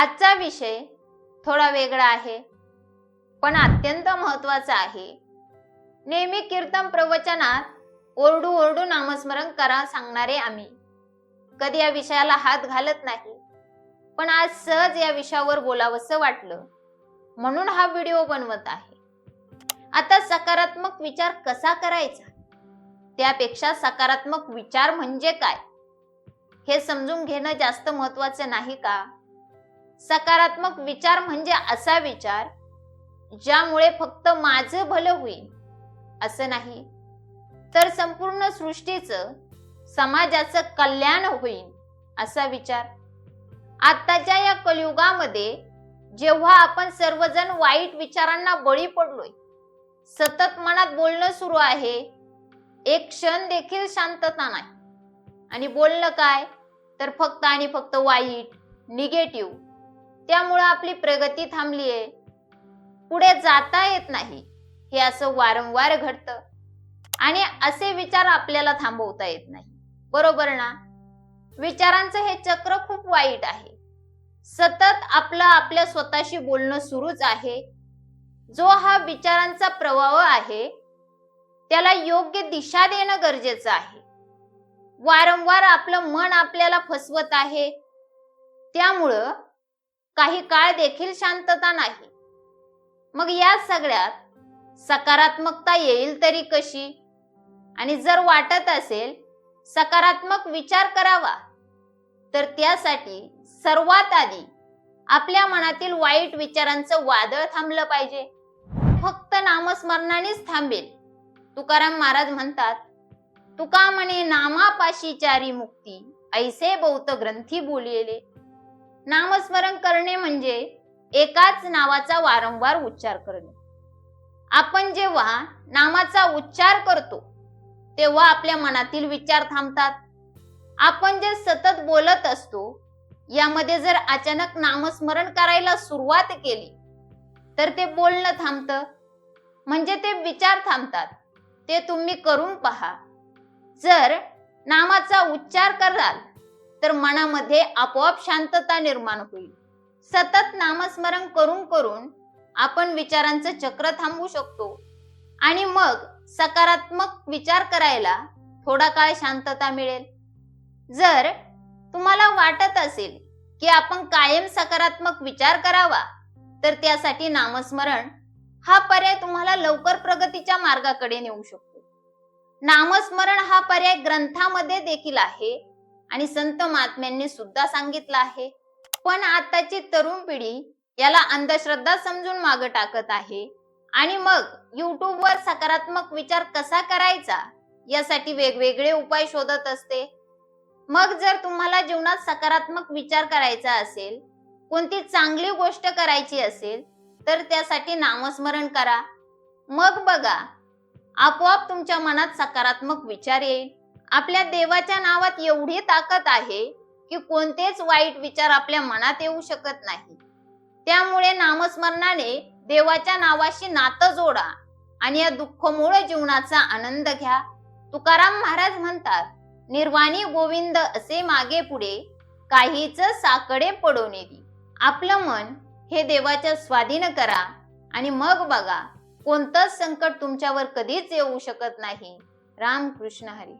आजचा विषय थोडा वेगळा आहे पण अत्यंत महत्त्वाचा आहे. नेहमी कीर्तन प्रवचनात ओरडू ओरडू नामस्मरण करा सांगणारे आम्ही. कधी या विषयाला हात घालत नाही पण आज सहज या विषयावर बोलावंसं वाटलं. म्हणून हा व्हिडिओ बनवत आहे. आता सकारात्मक विचार कसा करायचा? त्यापेक्षा सकारात्मक विचार म्हणजे काय? हे समजून घेणं जास्त महत्वाचं नाही का? सकारात्मक विचार म्हणजे असा विचार ज्यामुळे फक्त माझं भलं होईल असं नाही. तर संपूर्ण सृष्टीचं समाजाचं कल्याण होईल असा विचार. आत्ताच्या या कलयुगामध्ये जेव्हा आपण सर्वजण वाईट विचारांना बळी पडलोय सतत मनात बोलणं सुरू आहे एक क्षण देखील शांतता नाही. आणि बोलणं काय? तर फक्त आणि फक्त वाईट निगेटिव्ह त्यामुळं आपली प्रगती थांबलीये. पुढे जाता येत नाही. हे असं वारंवार घडतं. आणि असे विचार आपल्याला थांबवता येत नाही. बरोबर ना? विचारांचं हे चक्र खूप वाईट आहे. सतत आपलं आपल्या स्वतःशी बोलणं सुरूच आहे. जो हा विचारांचा प्रवाह आहे त्याला योग्य दिशा देणं गरजेचं आहे. वारंवार आपलं मन आपल्याला फसवत आहे. त्यामुळं काही काळ देखील शांतता नाही. मग या सगळ्यात सकारात्मकता येईल तरी कशी? आणि जर वाटत असेल सकारात्मक विचार करावा तर त्यासाठी सर्वात आधी आपल्या मनातील वाईट विचारांचं वादळ थांबलं पाहिजे. फक्त नामस्मरणानेच थांबेल. तुकाराम महाराज म्हणतात तुका म्हणे नामापाशी चारी मुक्ती ऐसे बौद्ध ग्रंथी बोलिले नामस्मरण करणे म्हणजे एकाच नावाचा वारंवार उच्चार करणे. आपण जेव्हा नामाचा उच्चार करतो तेव्हा आपल्या मनातील विचार थांबतात. आपण जे सतत बोलत असतो यामध्ये जर अचानक नामस्मरण करायला सुरुवात केली तर ते बोलणं थांबतं. म्हणजे ते विचार थांबतात. ते तुम्ही करून पहा. जर नामाचा उच्चार कराल तर मनामध्ये आपोआप शांतता निर्माण होईल. सतत नामस्मरण करून करून आपण विचारांचं चक्र थांबवू शकतो. आणि मग सकारात्मक विचार करायला थोडा काळ शांतता मिळेल. जर तुम्हाला वाटत असेल की आपण कायम सकारात्मक विचार करावा तर त्यासाठी नामस्मरण हा पर्याय तुम्हाला लवकर प्रगतीच्या मार्गाकडे नेऊ शकतो. नामस्मरण हा पर्याय ग्रंथामध्ये देखील आहे. आणि संत महात्म्यांनी सुद्धा सांगितलं आहे. पण आताची तरुण पिढी याला अंधश्रद्धा समजून मागे टाकत आहे. आणि मग युट्यूबवर सकारात्मक विचार कसा करायचा? यासाठी वेगवेगळे उपाय शोधत असते. मग जर तुम्हाला जीवनात सकारात्मक विचार करायचा असेल कोणती चांगली गोष्ट करायची असेल तर त्यासाठी नामस्मरण करा. मग बघा आपोआप तुमच्या मनात सकारात्मक विचार येईल. आपल्या देवाच्या नावात एवढी ताकद आहे की कोणतेच वाईट विचार आपल्या मनात येऊ शकत नाही. त्यामुळे नामस्मरणाने देवाच्या नावाशी नातं जोडा आणि या दुःखमूळ जीवनाचा आनंद घ्या. तुकाराम महाराज म्हणतात निर्वाणी गोविंद असे मागे पुढे काहीच साकडे पडवणे आपलं मन हे देवाच्या स्वाधीन करा आणि मग बघा कोणतंच संकट तुमच्यावर कधीच येऊ शकत नाही. राम कृष्ण हरी.